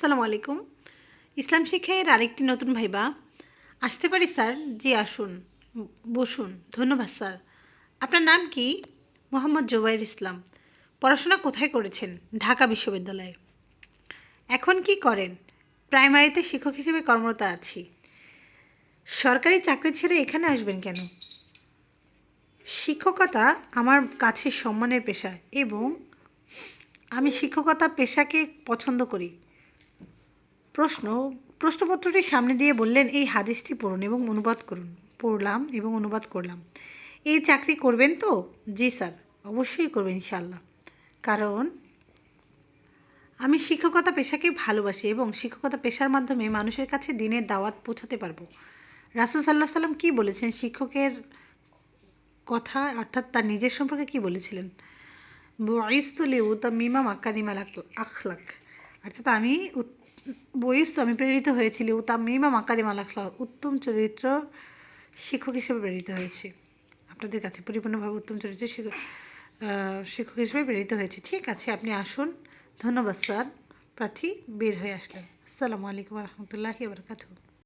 আসসালামু আলাইকুম। ইসলাম শিক্ষায়ের আরেকটি নতুন ভাইবা। আসতে পারি, স্যার? জি, আসুন। বসুন। ধন্যবাদ, স্যার। আপনার নাম কি? মোহাম্মদ জোবাইর ইসলাম। পড়াশোনা কোথায় করেছেন? ঢাকা বিশ্ববিদ্যালয়ে। এখন কি করেন? প্রাইমারিতে শিক্ষক হিসেবে কর্মরত আছি। সরকারি চাকরি ছেড়ে এখানে আসবেন কেন? শিক্ষকতা আমার কাছে সম্মানের পেশা এবং আমি শিক্ষকতা পেশাকে পছন্দ করি। প্রশ্ন, প্রশ্নপত্রটি সামনে দিয়ে বললেন, এই হাদিসটি পড়ুন এবং অনুবাদ করুন। পড়লাম এবং অনুবাদ করলাম। এই চাকরি করবেন তো? জি স্যার, অবশ্যই করবেন ইনশাল্লাহ কারণ আমি শিক্ষকতা পেশাকে ভালোবাসি এবং শিক্ষকতা পেশার মাধ্যমে মানুষের কাছে দিনের দাওয়াত পৌঁছাতে পারব। রাসুল সাল্লাহ সাল্লাম কী বলেছেন? শিক্ষকের কথা, অর্থাৎ তার নিজের সম্পর্কে কী বলেছিলেন? বয়স্তুলি উতা মিমা মাক্কাদিমাল আখলাক। অর্থাৎ আমি বয়স আমি প্রেরিত হয়েছিলি উতা মিমা মাকারিমাল আখলাক উত্তম চরিত্র শিক্ষক হিসেবে প্রেরিত হয়েছে। আপনাদের কাছে পরিপূর্ণভাবে উত্তম চরিত্র শিক্ষক হিসেবে প্রেরিত হয়েছে। ঠিক আছে, আপনি আসুন। ধন্যবাদ, স্যার। প্রার্থী বের হয়ে আসলেন। আসসালামু আলাইকুম রহমতুল্লাহি বারকাতুহ।